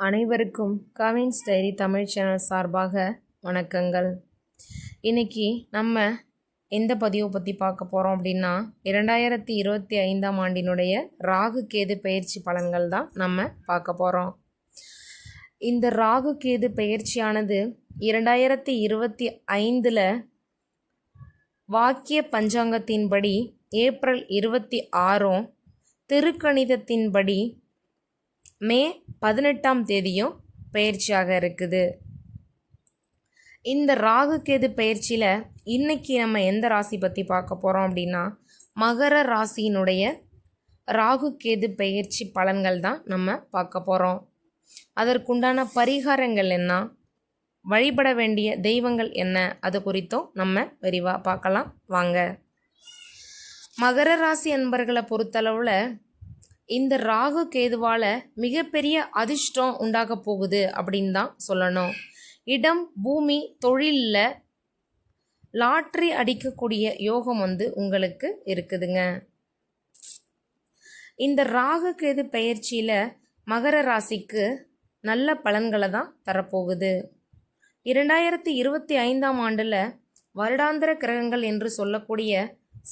அனைவருக்கும் Cavin's diary Tamil channel சார்பாக வணக்கங்கள். இன்னைக்கு நம்ம எந்த பதிவை பற்றி பார்க்க போகிறோம் அப்படின்னா இரண்டாயிரத்தி இருபத்தி ஐந்தாம் ஆண்டினுடைய ராகு கேது பயிற்சி பலன்கள் தான் நம்ம பார்க்க போகிறோம் இந்த ராகு கேது பயிற்சியானது இரண்டாயிரத்தி இருபத்தி ஐந்தில் வாக்கிய பஞ்சாங்கத்தின்படி ஏப்ரல் இருபத்தி ஆறும் திருக்கணிதத்தின்படி மே பதினெட்டாம் தேதியும் பயிற்சியாக இருக்குது. இந்த ராகு கேது பயிற்சியில் இன்னைக்கு நம்ம எந்த ராசி பற்றி பார்க்க போகிறோம் அப்படின்னா மகர ராசியினுடைய ராகு கேது பயிற்சி பலன்கள் தான் நம்ம பார்க்க போகிறோம் அதற்குண்டான பரிகாரங்கள் என்ன? வழிபட வேண்டிய தெய்வங்கள் என்ன? அது குறித்தும் நம்ம விரிவாக பார்க்கலாம். வாங்க. மகர ராசி அன்பர்களை பொறுத்தளவில் இந்த ராகு கேதுவால் மிகப்பெரிய அதிர்ஷ்டம் உண்டாக போகுது அப்படின்னு தான் சொல்லணும். இடம் பூமி தொழிலில் லாட்ரி அடிக்கக்கூடிய யோகம் வந்து உங்களுக்கு இருக்குதுங்க. இந்த ராகு கேது பயிற்சியில் மகர ராசிக்கு நல்ல பலன்களை தான் தரப்போகுது. இரண்டாயிரத்தி இருபத்தி ஐந்தாம் ஆண்டில் வருடாந்திர கிரகங்கள் என்று சொல்லக்கூடிய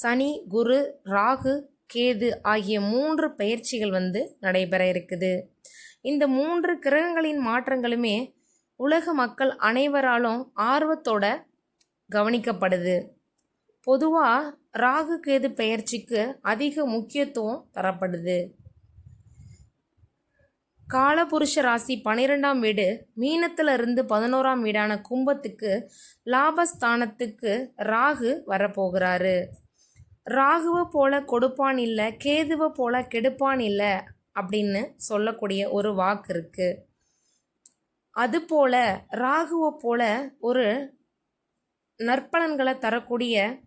சனி குரு ராகு கேது ஆகிய மூன்று பயிற்சிகள் வந்து நடைபெற இருக்குது. இந்த மூன்று கிரகங்களின் மாற்றங்களுமே உலக மக்கள் அனைவராலும் ஆர்வத்தோட கவனிக்கப்படுது. பொதுவாக ராகு கேது பெயர்ச்சிக்கு அதிக முக்கியத்துவம் தரப்படுது. காலபுருஷ ராசி பன்னிரெண்டாம் வீடு மீனத்தில் இருந்து பதினோராம் வீடான கும்பத்துக்கு லாபஸ்தானத்துக்கு ராகு வரப்போகிறாரு. ராகுவை போல கொடுப்பான் இல்லை கேதுவை போல கெடுப்பான் இல்லை அப்படின்னு சொல்லக்கூடிய ஒரு வாக்கு இருக்கு. அதுபோல ராகுவை போல ஒரு நற்பலன்களை தரக்கூடிய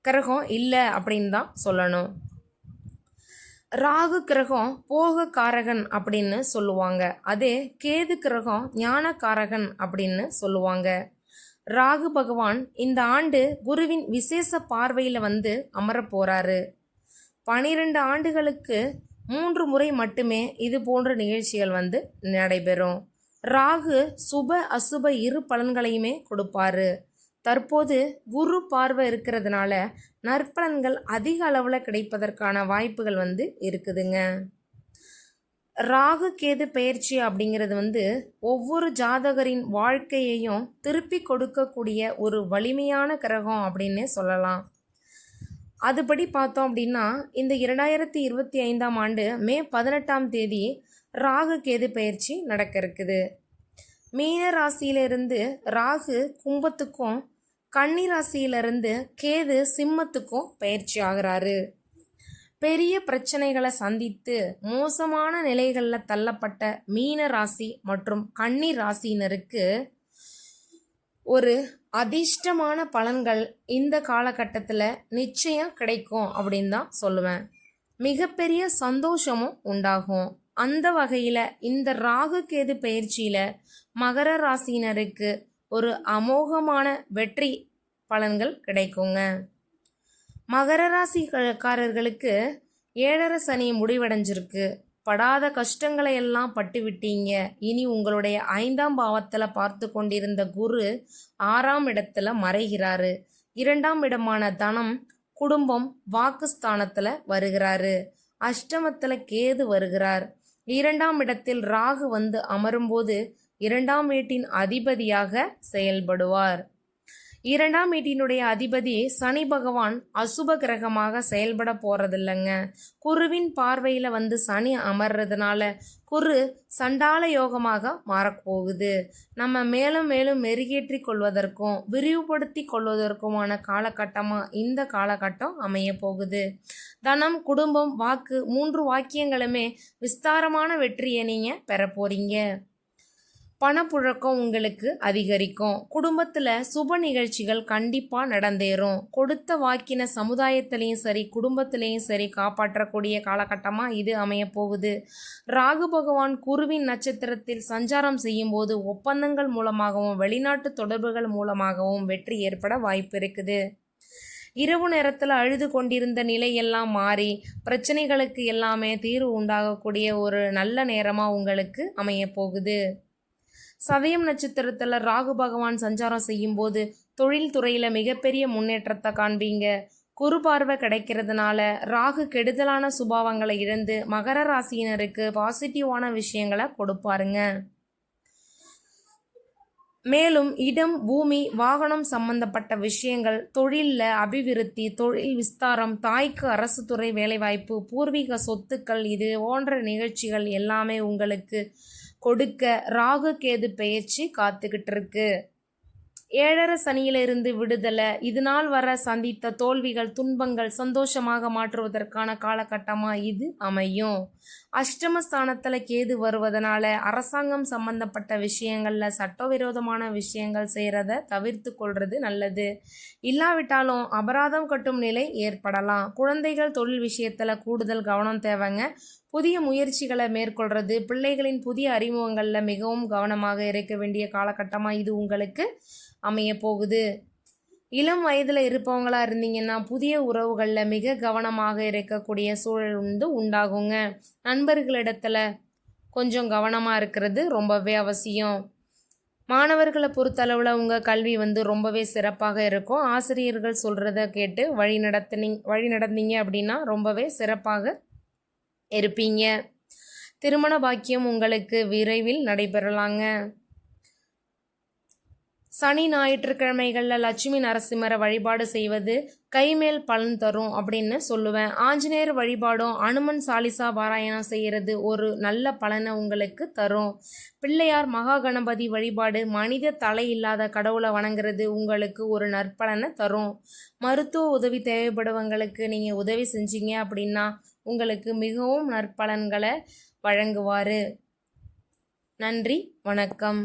கிரகம் இல்லை அப்படின்னு தான் சொல்லணும். ராகு கிரகம் போக காரகன் அப்படின்னு சொல்லுவாங்க. அதே கேது கிரகம் ஞான காரகன் அப்படின்னு சொல்லுவாங்க. ராகு பகவான் இந்த ஆண்டு குருவின் விசேஷ பார்வையில் வந்து அமரப்போகிறாரு பனிரெண்டு ஆண்டுகளுக்கு மூன்று முறை மட்டுமே இது போன்ற நிகழ்ச்சிகள் வந்து நடைபெறும். ராகு சுப அசுப இரு பலன்களையுமே கொடுப்பாரு. தற்போது குரு பார்வை இருக்கிறதுனால நற்பலன்கள் அதிக அளவில் கிடைப்பதற்கான வாய்ப்புகள் வந்து இருக்குதுங்க. ராகு கேது பயிற்சி அப்படிங்கிறது வந்து ஒவ்வொரு ஜாதகரின் வாழ்க்கையையும் திருப்பி கொடுக்கக்கூடிய ஒரு வலிமையான கிரகம் அப்படின்னு சொல்லலாம். அதுபடி பார்த்தோம் அப்படின்னா இந்த இரண்டாயிரத்தி இருபத்தி ஐந்தாம் ஆண்டு மே பதினெட்டாம் தேதி ராகு கேது பயிற்சி நடக்க இருக்குது. மீன ராசியிலிருந்து ராகு கும்பத்துக்கும் கன்னி ராசியிலிருந்து கேது சிம்மத்துக்கும் பயிற்சி ஆகிறாரு. பெரிய பிரச்சனைகளை சந்தித்து மோசமான நிலைகளில் தள்ளப்பட்ட மீன ராசி மற்றும் கன்னி ராசியினருக்கு ஒரு அதிர்ஷ்டமான பலன்கள் இந்த காலகட்டத்தில் நிச்சயம் கிடைக்கும் அப்படின்னு தான் சொல்லுவேன். மிகப்பெரிய சந்தோஷமும் உண்டாகும். அந்த வகையில் இந்த ராகு கேது பயிற்சியில் மகர ராசியினருக்கு ஒரு அமோகமான வெற்றி பலன்கள் கிடைக்குங்க. மகர ராசிக்காரர்களுக்கு ஏழரை சனி முடிவடைஞ்சிருக்கு. படாத கஷ்டங்களை எல்லாம் பட்டு விட்டீங்க இனி உங்களுடைய ஐந்தாம் பாவத்தில் பார்த்து கொண்டிருந்த குரு ஆறாம் இடத்துல மறைகிறாரு. இரண்டாம் இடமான தனம் குடும்பம் வாக்குஸ்தானத்தில் வருகிறாரு. அஷ்டமத்தில் கேது வருகிறார். இரண்டாம் இடத்தில் ராகு வந்து அமரும்போது இரண்டாம் வீட்டின் அதிபதியாக செயல்படுவார். இரண்டாம் வீட்டினுடைய அதிபதி சனி பகவான் அசுப கிரகமாக செயல்பட போறதில்லைங்க. குருவின் பார்வையில் வந்து சனி அமர்றதுனால குரு சண்டால யோகமாக மாறப்போகுது. நம்ம மேலும் மேலும் மெருகேற்றி கொள்வதற்கும் விரிவுபடுத்தி கொள்வதற்குமான காலகட்டமாக இந்த காலகட்டம் அமைய போகுது. தனம் குடும்பம் வாக்கு மூன்று வாக்கியங்களுமே விஸ்தாரமான வெற்றியை நீங்கள் பெற பணப்புழக்கம் உங்களுக்கு அதிகரிக்கும். குடும்பத்தில் சுப நிகழ்ச்சிகள் கண்டிப்பாக நடந்தேறும். கொடுத்த வாக்கின சமுதாயத்திலையும் சரி குடும்பத்திலையும் சரி காப்பாற்றக்கூடிய காலகட்டமாக இது அமைய போகுது. ராகு பகவான் குருவின் நட்சத்திரத்தில் சஞ்சாரம் செய்யும் போது ஒப்பந்தங்கள் மூலமாகவும் வெளிநாட்டு தொடர்புகள் மூலமாகவும் வெற்றி ஏற்பட வாய்ப்பு இருக்குது. இரவு நேரத்தில் அழுது கொண்டிருந்த நிலையெல்லாம் மாறி பிரச்சனைகளுக்கு எல்லாமே தீர்வு உண்டாகக்கூடிய ஒரு நல்ல நேரமாக உங்களுக்கு அமைய போகுது. சதயம் நட்சத்திரத்தில் ராகு பகவான் சஞ்சாரம் செய்யும்போது தொழில் துறையில் மிகப்பெரிய முன்னேற்றத்தை காண்பீங்க. குரு பார்வை கிடைக்கிறதுனால ராகு கெடுதலான சுபாவங்களை இழந்து மகர ராசியினருக்கு பாசிட்டிவான விஷயங்களை கொடுப்பாருங்க. மேலும் இடம் பூமி வாகனம் சம்பந்தப்பட்ட விஷயங்கள் தொழிலில் அபிவிருத்தி தொழில் விஸ்தாரம் தாய்க்கு அரசு துறை வேலைவாய்ப்பு பூர்வீக சொத்துக்கள் இது போன்ற நிகழ்ச்சிகள் எல்லாமே உங்களுக்கு கொடுக்க ராகு கேது பெயர்ச்சி காத்துக்கிட்டு இருக்கு ஏழரை சனியிலிருந்து விடுதலை. இது நாள் வர சந்தித்த தோல்விகள் துன்பங்கள் சந்தோஷமாக மாற்றுவதற்கான காலகட்டமாக இது அமையும். அஷ்டமஸ்தானத்தில் கேது வருவதனால அரசாங்கம் சம்பந்தப்பட்ட விஷயங்களில் சட்டவிரோதமான விஷயங்கள் செய்கிறத தவிர்த்து கொள்வது நல்லது. இல்லாவிட்டாலும் அபராதம் கட்டும் நிலை ஏற்படலாம். குழந்தைகள் தொழில் விஷயத்தில் கூடுதல் கவனம் தேவைங்க. புதிய முயற்சிகளை மேற்கொள்கிறது பிள்ளைகளின் புதிய அறிமுகங்களில் மிகவும் கவனமாக இருக்க வேண்டிய காலகட்டமாக இது உங்களுக்கு? அமைய போகுது இளம் வயதில் இருப்பவங்களா இருந்தீங்கன்னா புதிய உறவுகளில் மிக கவனமாக இருக்கக்கூடிய சூழல் வந்து உண்டாகுங்க. நண்பர்களிடத்துல கொஞ்சம் கவனமாக இருக்கிறது ரொம்பவே அவசியம். மாணவர்களை பொறுத்தளவில் உங்கள் கல்வி வந்து ரொம்பவே சிறப்பாக இருக்கும். ஆசிரியர்கள் சொல்கிறத கேட்டு வழி நடத்தினீங்க வழி நடந்தீங்க அப்படின்னா ரொம்பவே சிறப்பாக இருப்பீங்க. திருமண பாக்கியம் உங்களுக்கு விரைவில் நடைபெறலாங்க. சனி ஞாயிற்றுக்கிழமைகளில் லட்சுமி நரசிம்மரை வழிபாடு செய்வது கைமேல் பலன் தரும் அப்படின்னு சொல்லுவேன். ஆஞ்சநேயர் வழிபாடும் அனுமன் சாலிசா பாராயணம் செய்கிறது ஒரு நல்ல பலனை உங்களுக்கு தரும். பிள்ளையார் மகா கணபதி வழிபாடு மனித தலை இல்லாத கடவுளை வணங்குறது உங்களுக்கு ஒரு நற்பலனை தரும். மருத்துவ உதவி தேவைப்படுவங்களுக்கு நீங்கள் உதவி செஞ்சீங்க அப்படின்னா உங்களுக்கு மிகவும் நற்பலன்களை வழங்குவார். நன்றி வணக்கம்.